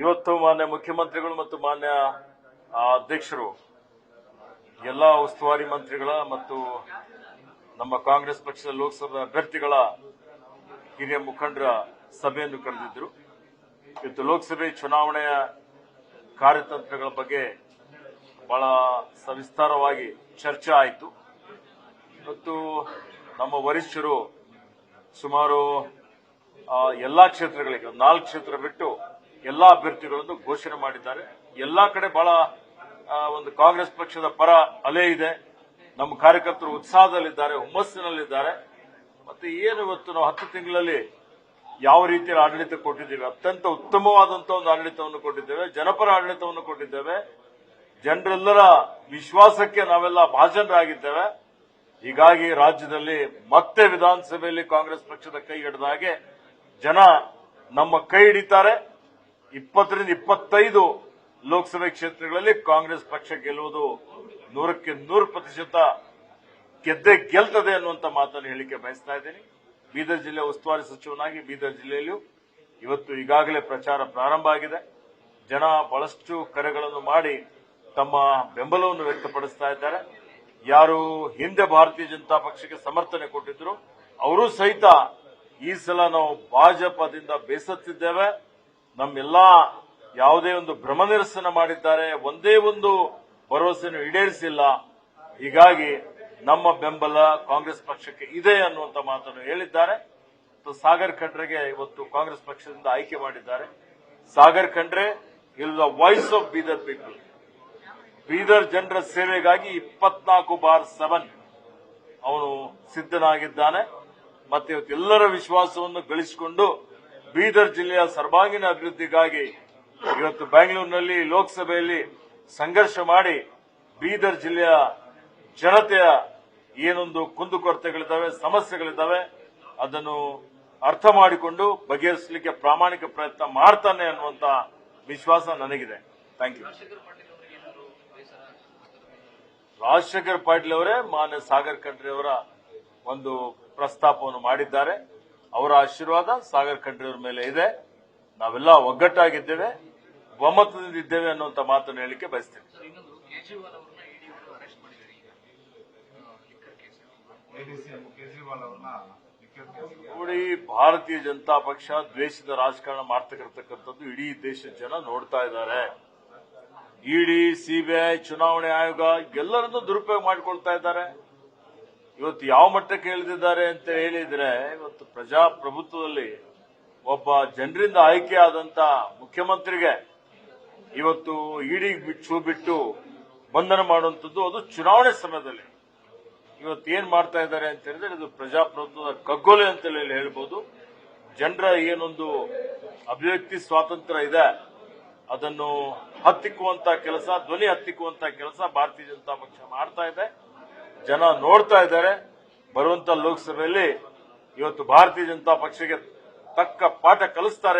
ಇವತ್ತು ಮಾನ್ಯ ಮುಖ್ಯಮಂತ್ರಿಗಳು ಮತ್ತು ಮಾನ್ಯ ಅಧ್ಯಕ್ಷರು, ಎಲ್ಲ ಉಸ್ತುವಾರಿ ಮಂತ್ರಿಗಳ ಮತ್ತು ನಮ್ಮ ಕಾಂಗ್ರೆಸ್ ಪಕ್ಷದ ಲೋಕಸಭಾ ಅಭ್ಯರ್ಥಿಗಳ ಹಿರಿಯ ಮುಖಂಡರ ಸಭೆಯನ್ನು ಕರೆದಿದ್ದರು. ಇವತ್ತು ಲೋಕಸಭೆ ಚುನಾವಣೆಯ ಕಾರ್ಯತಂತ್ರಗಳ ಬಗ್ಗೆ ಬಹಳ ಸವಿಸ್ತಾರವಾಗಿ ಚರ್ಚೆ ಆಯಿತು. ಮತ್ತು ನಮ್ಮ ವರಿಷ್ಠರು ಸುಮಾರು ಎಲ್ಲಾ ಕ್ಷೇತ್ರಗಳಿಗೆ, ನಾಲ್ಕು ಕ್ಷೇತ್ರ ಬಿಟ್ಟು ಎಲ್ಲಾ ಅಭ್ಯರ್ಥಿಗಳನ್ನು ಘೋಷಣೆ ಮಾಡಿದ್ದಾರೆ. ಎಲ್ಲ ಕಡೆ ಬಹಳ ಒಂದು ಕಾಂಗ್ರೆಸ್ ಪಕ್ಷದ ಪರ ಅಲೆ ಇದೆ. ನಮ್ಮ ಕಾರ್ಯಕರ್ತರು ಉತ್ಸಾಹದಲ್ಲಿದ್ದಾರೆ, ಹುಮ್ಮಸ್ಸಿನಲ್ಲಿದ್ದಾರೆ. ಮತ್ತೆ ಏನು ಇವತ್ತು ನಾವು ಹತ್ತು ತಿಂಗಳಲ್ಲಿ ಯಾವ ರೀತಿಯ ಆಡಳಿತ ಕೊಟ್ಟಿದ್ದೇವೆ? ಅತ್ಯಂತ ಉತ್ತಮವಾದಂತಹ ಒಂದು ಆಡಳಿತವನ್ನು ಕೊಟ್ಟಿದ್ದೇವೆ, ಜನಪರ ಆಡಳಿತವನ್ನು ಕೊಟ್ಟಿದ್ದೇವೆ. ಜನರೆಲ್ಲರ ವಿಶ್ವಾಸಕ್ಕೆ ನಾವೆಲ್ಲ ಭಾಜನರಾಗಿದ್ದೇವೆ ಹೀಗಾಗಿ ರಾಜ್ಯದಲ್ಲಿ ಮತ್ತೆ ವಿಧಾನಸಭೆಯಲ್ಲಿ ಕಾಂಗ್ರೆಸ್ ಪಕ್ಷದ ಕೈ ಹಿಡಿದ ಹಾಗೆ ಜನ ನಮ್ಮ ಕೈ ಹಿಡಿತಾರೆ. ಇಪ್ಪತ್ತರಿಂದ ಇಪ್ಪತ್ತೈದು ಲೋಕಸಭೆ ಕ್ಷೇತ್ರಗಳಲ್ಲಿ ಕಾಂಗ್ರೆಸ್ ಪಕ್ಷ ಗೆಲ್ಲುವುದು ನೂರಕ್ಕೆ ನೂರು ಪ್ರತಿಶತ. ಗೆದ್ದೇ ಗೆಲ್ತದೆ ಅನ್ನುವಂತ ಮಾತನ್ನು ಹೇಳಿಕೆ ಬಯಸ್ತಾ ಇದ್ದೀನಿ. ಬೀದರ್ ಜಿಲ್ಲೆ ಉಸ್ತುವಾರಿ ಸಚಿವನಾಗಿ ಬೀದರ್ ಜಿಲ್ಲೆಯಲ್ಲೂ ಇವತ್ತು ಈಗಾಗಲೇ ಪ್ರಚಾರ ಪ್ರಾರಂಭ ಆಗಿದೆ. ಜನ ಬಹಳಷ್ಟು ಕರೆಗಳನ್ನು ಮಾಡಿ ತಮ್ಮ ಬೆಂಬಲವನ್ನು ವ್ಯಕ್ತಪಡಿಸ್ತಾ ಇದ್ದಾರೆ. ಯಾರು ಹಿಂದೆ ಭಾರತೀಯ ಜನತಾ ಪಕ್ಷಕ್ಕೆ ಸಮರ್ಥನೆ ಕೊಟ್ಟಿದ್ರು, ಅವರು ಸಹಿತ ಈ ಸಲ ನಾವು ಭಾಜಪದಿಂದ ಬೇಸತ್ತಿದ್ದೇವೆ. ನಮ್ಮೆಲ್ಲಾ ಯಾವುದೇ ಒಂದು ಭ್ರಮ ನಿರಸನ ಮಾಡಿದ್ದಾರೆ, ಒಂದೇ ಒಂದು ಭರವಸೆಯನ್ನು ಈಡೇರಿಸಿಲ್ಲ. ಹೀಗಾಗಿ ನಮ್ಮ ಬೆಂಬಲ ಕಾಂಗ್ರೆಸ್ ಪಕ್ಷಕ್ಕೆ ಇದೆ ಅನ್ನುವಂತ ಮಾತನ್ನು ಹೇಳಿದ್ದಾರೆ. ಸಾಗರ್ ಖಂಡ್ರೆಗೆ ಇವತ್ತು ಕಾಂಗ್ರೆಸ್ ಪಕ್ಷದಿಂದ ಆಯ್ಕೆ ಮಾಡಿದ್ದಾರೆ. ಸಾಗರ್ ಖಂಡ್ರೆ, ಇಲ್ the voice of Bidar people. Bidar ಜನರ ಸೇವೆಗಾಗಿ ಇಪ್ಪತ್ನಾಲ್ಕು ಬಾರ್ ಸೆವೆನ್ ಅವನು ಸಿದ್ಧನಾಗಿದ್ದಾನೆ. ಮತ್ತೆ ಇವತ್ತು ಎಲ್ಲರ ವಿಶ್ವಾಸವನ್ನು ಗಳಿಸಿಕೊಂಡು ಬೀದರ್ ಜಿಲ್ಲೆಯ ಸರ್ವಾಂಗೀಣ ಅಭಿವೃದ್ಧಿಗಾಗಿ ಇವತ್ತು ಬೆಂಗಳೂರಿನಲ್ಲಿ ಲೋಕಸಭೆಯಲ್ಲಿ ಸಂಘರ್ಷ ಮಾಡಿ ಬೀದರ್ ಜಿಲ್ಲೆಯ ಜನತೆಯ ಏನೊಂದು ಕುಂದುಕೊರತೆಗಳಿದ್ದಾವೆ ಸಮಸ್ಯೆಗಳಿದ್ದಾವೆ ಅದನ್ನು ಅರ್ಥ ಮಾಡಿಕೊಂಡು ಬಗೆಹರಿಸಲಿಕ್ಕೆ ಪ್ರಾಮಾಣಿಕ ಪ್ರಯತ್ನ ಮಾಡ್ತಾನೆ ಅನ್ನುವಂತ ವಿಶ್ವಾಸ ನನಗಿದೆ. ಥ್ಯಾಂಕ್ ಯು ರಾಜಶೇಖರ್ ಪಾಟೀಲ್ ಅವರೇ ಮಾನ್ಯ ಸಾಗರ್ ಖಂಡ್ರೆ ಅವರ ಒಂದು ಪ್ರಸ್ತಾಪವನ್ನು ಮಾಡಿದ್ದಾರೆ. ಅವರ ಆಶೀರ್ವಾದ ಸಾಗರ್ ಖಂಡ್ರಿಯವರ ಅವರ ಮೇಲೆ ಇದೆ. ನಾವೆಲ್ಲ ಒಗ್ಗಟ್ಟಾಗಿದ್ದೇವೆ ಒಮ್ಮತದಿಂದ ಇದ್ದೇವೆ ಅನ್ನುವಂತ ಮಾತನ್ನು ಹೇಳಿಕೆ ಬಯಸ್ತೇನೆ. ಇನ್ನೊಂದು ಕೇಜ್ರಿವಾಲ್ ಅವರನ್ನ ಇಡಿ ಅರೆಸ್ಟ್ ಮಾಡಿದ್ದಾರೆ ಈಗ. ಆ, ಲಿಕ್ಕರ್ ಕೇಸ್ ಎಡಿಸಿ ಕೇಜ್ರಿವಾಲ್ ಅವ್ರನ್ನ ಲಿಕ್ಕರ್ ಕೇಸ್ ನೋಡಿ ಭಾರತೀಯ ಜನತಾ ಪಕ್ಷ ದ್ವೇಷದ ರಾಜಕಾರಣ ಮಾಡ್ತಕ್ಕಂಥದ್ದು ಇಡೀ ದೇಶದ ಜನ ನೋಡ್ತಾ ಇದ್ದಾರೆ. ಇಡಿ ಸಿಬಿಐ ಚುನಾವಣೆ ಆಯೋಗ ಎಲ್ಲರನ್ನೂ ದುರುಪಯೋಗ ಮಾಡಿಕೊಳ್ತಾ ಇದ್ದಾರೆ. ಇವತ್ತು ಯಾವ ಮಟ್ಟಕ್ಕೆ ಇಳಿದಿದ್ದಾರೆ ಅಂತ ಹೇಳಿದ್ರೆ, ಇವತ್ತು ಪ್ರಜಾಪ್ರಭುತ್ವದಲ್ಲಿ ಒಬ್ಬ ಜನರಿಂದ ಆಯ್ಕೆ ಮುಖ್ಯಮಂತ್ರಿಗೆ ಇವತ್ತು ಇಡಿ ಬಿಚ್ಚು ಬಿಟ್ಟು ಬಂಧನ ಮಾಡುವಂಥದ್ದು ಅದು ಚುನಾವಣೆ ಸಮಯದಲ್ಲಿ. ಇವತ್ತು ಏನ್ ಮಾಡ್ತಾ ಇದ್ದಾರೆ ಅಂತ ಹೇಳಿದ್ರೆ, ಇದು ಪ್ರಜಾಪ್ರಭುತ್ವದ ಕಗ್ಗೊಲೆ ಅಂತ ಹೇಳಿ ಹೇಳ್ಬೋದು. ಜನರ ಏನೊಂದು ಅಭಿವ್ಯಕ್ತಿ ಸ್ವಾತಂತ್ರ್ಯ ಇದೆ, ಅದನ್ನು ಹತ್ತಿಕ್ಕುವಂತ ಕೆಲಸ, ಧ್ವನಿ ಹತ್ತಿಕ್ಕುವಂತ ಕೆಲಸ ಭಾರತೀಯ ಜನತಾ ಪಕ್ಷ ಮಾಡ್ತಾ ಇದೆ. ಜನ ನೋಡ್ತಾ ಇದ್ದಾರೆ. ಬರುವಂತ ಲೋಕಸಭೆಯಲ್ಲಿ ಇವತ್ತು ಭಾರತೀಯ ಜನತಾ ಪಕ್ಷಕ್ಕೆ ತಕ್ಕ ಪಾಠ ಕಲಿಸ್ತಾರೆ.